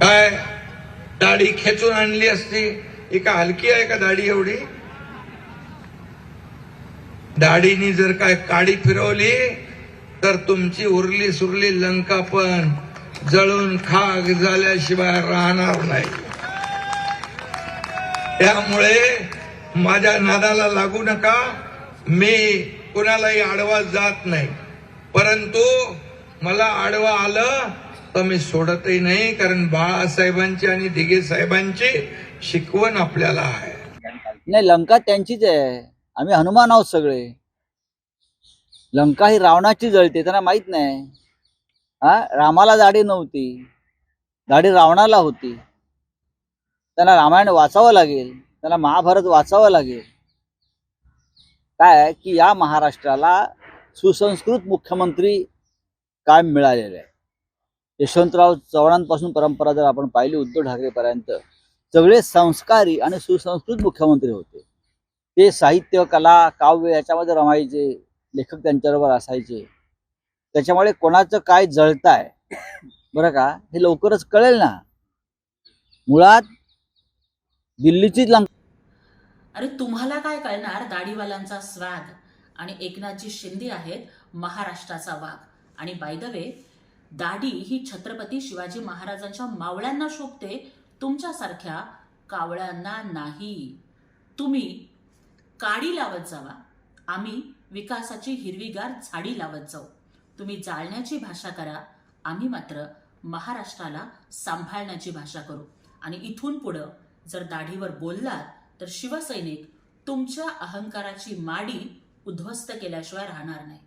काय? दाढी खेचून आणली असती. ही का हलकी आहे का दाढी एवढी? दाढीनी जर काय काडी फिरवली तर तुमची उरली सुरली लंका पण जळून खाक झाल्याशिवाय राहणार नाही. त्यामुळे माझ्या नादाला लागू नका. मी कुणालाही आडवा जात नाही. परंतु मला आडवा आलं तर मी सोडतही नाही कारण बाळासाहेबांची आणि दिघे साहेबांची शिकवण आपल्याला आहे. नाही लंका त्यांचीच आहे. आम्ही हनुमान आहोत सगळे. लंका ही रावणाची जळते त्यांना माहीत नाही. हा? रामाला दाढी नव्हती. दाढी रावणाला होती. त्यांना रामायण वाचावं लागेल. त्यांना महाभारत वाचावं लागेल. काय? आहे की या महाराष्ट्राला सुसंस्कृत मुख्यमंत्री काय मिळालेले आहे यशवंतराव चव्हाणांपासून परंपरा जर आपण पाहिली उद्धव ठाकरेपर्यंत सगळे संस्कारी आणि सुसंस्कृत मुख्यमंत्री होते. ते साहित्य कला काव्य याच्यामध्ये रमायचे लेखक त्यांच्याबरोबर असायचे. त्याच्यामुळे कोणाचं काय जळताय बरं का हे लवकरच कळेल ना. मुळात दिल्लीचीच लांब अरे तुम्हाला काय कळणार दाढीवाल्यांचा स्वाद आणि एकनाथजी शिंदे आहेत महाराष्ट्राचा वाघ. आणि बाय द वे दाढी ही छत्रपती शिवाजी महाराजांच्या मावळ्यांना शोभते तुमच्यासारख्या कावळ्यांना नाही. तुम्ही काडी लावत जावा. आम्ही विकासाची हिरवीगार झाडी लावत जाऊ. तुम्ही जाळण्याची भाषा करा. आम्ही मात्र महाराष्ट्राला सांभाळण्याची भाषा करू. आणि इथून पुढं जर दाढीवर बोललात तर शिवसैनिक तुमच्या अहंकाराची माडी उद्ध्वस्त केल्याशिवाय राहणार नाही.